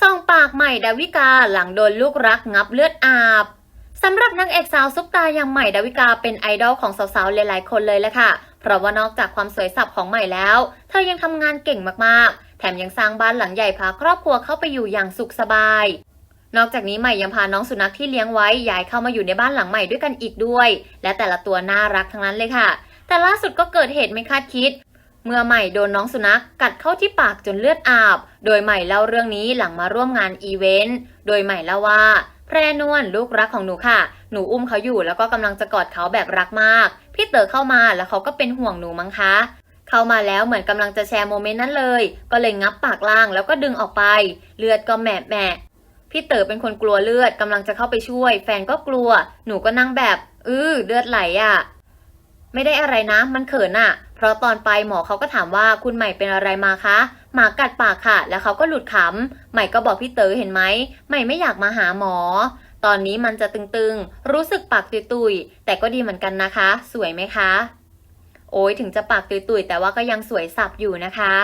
ส่องปากใหม่ดาวิกาหลังโดนลูกรักงับเลือดอาบสำหรับนางเอกสาวซุปตาอย่างใหม่ดาวิกาเป็นไอดอลของสาวๆหลายๆคนเลยแหละค่ะ เพราะว่านอกจากความสวยสับของใหม่แล้ว เธอยังทำงานเก่งมากๆ แถมยังสร้างบ้านหลังใหญ่พาครอบครัวเข้าไปอยู่อย่างสุขสบาย นอกจากนี้ใหม่ยังพาน้องสุนัขที่เลี้ยงไว้ย้ายเข้ามาอยู่ในบ้านหลังใหม่ด้วยกันอีกด้วย และแต่ละตัวน่ารักทั้งนั้นเลยค่ะ แต่ล่าสุดก็เกิดเหตุไม่คาดคิด เมื่อใหม่โดนน้องสุนัขกัดเข้าที่ปากจนเลือดอาบ โดยใหม่เล่าเรื่องนี้หลังมาร่วมงานอีเวนต์ โดยใหม่เล่าว่าแพรนวลลูกรักของหนูค่ะ หนูอุ้มเขาอยู่แล้วก็กำลังจะกอดเขาแบบรักมาก พี่เต๋อเข้ามาแล้วเขาก็เป็นห่วงหนูมั้งคะ เข้ามาแล้วเหมือนกำลังจะแชร์โมเมนต์นั้นเลย ก็เลยงับปากล่างแล้วก็ดึงออกไป เลือดก็แหมะแหมะพี่เต๋อเป็นคนกลัวเลือดกำลังจะเข้าไปช่วย แฟนก็กลัว หนูก็นั่งแบบ อื้อเลือดไหลอะ่ะ ไม่ได้อะไรนะ มันเขินอะ่ะ เพราะตอนไปหมอเขาก็ถามว่าคุณใหม่เป็นอะไรมาคะ หมากัดปากค่ะ แล้วเขาก็หลุดขำ ใหม่ก็บอกพี่เต๋อเห็นไหม ใหม่ไม่อยากมาหาหมอ ตอนนี้มันจะตึงๆ รู้สึกปากตุยๆ แต่ก็ดีเหมือนกันนะคะ สวยไหมคะ โอ้ยถึงจะปากตุยๆ แต่ว่าก็ยังสวยสับอยู่นะคะ